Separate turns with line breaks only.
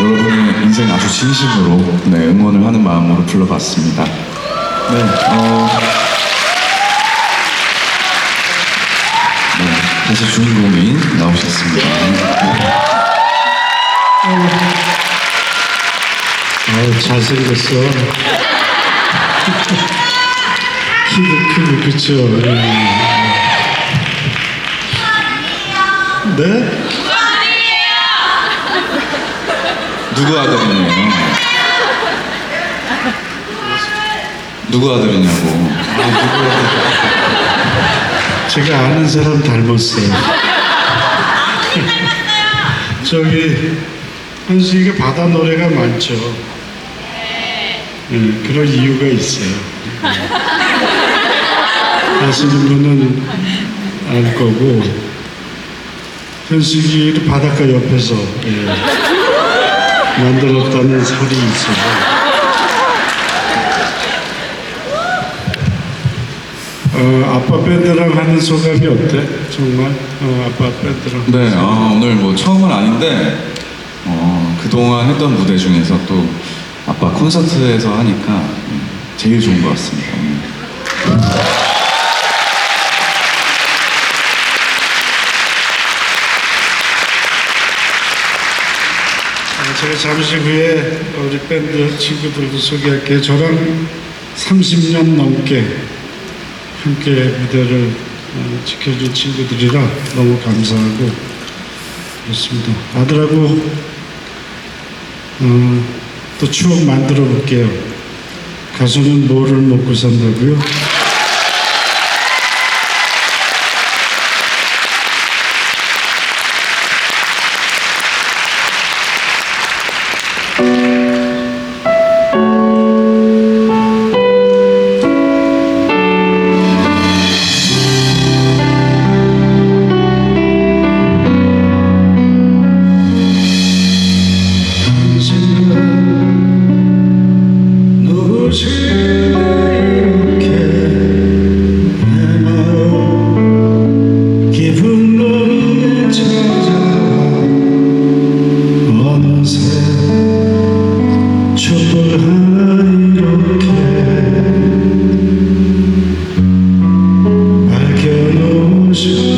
여러분의 인생 아주 진심으로 네, 응원을 하는 마음으로 불러봤습니다. 네, 어, 네, 다시 주인공이 나오셨습니다.
아우, 잘생겼어. 키도 크고, 그쵸? 예. 네?
누구 아들이냐요? 누구 아들이냐고.
제가 아는 사람 닮았어요. 저기, 현수이가 바다 노래가 많죠. 예, 그런 이유가 있어요. 아시는 분은 알 거고, 현수이를 바닷가 옆에서 예, 만들었다는 설이 있어서. 어, 아빠 밴드랑 하는 소감이 어때? 정말 어, 아빠 밴드랑
네, 아, 오늘 뭐 처음은 아닌데, 어, 그동안 했던 무대 중에서 또 아빠 콘서트에서 하니까 음, 제일 좋은 것 같습니다.
제가 잠시 후에 우리 밴드 친구들도 소개할게요. 저랑 30년 넘게 함께 무대를 어, 지켜준 친구들이라 너무 감사하고 그렇습니다. 아들하고 어, 또 추억 만들어 볼게요. 가수는 뭐를 먹고 산다고요? you.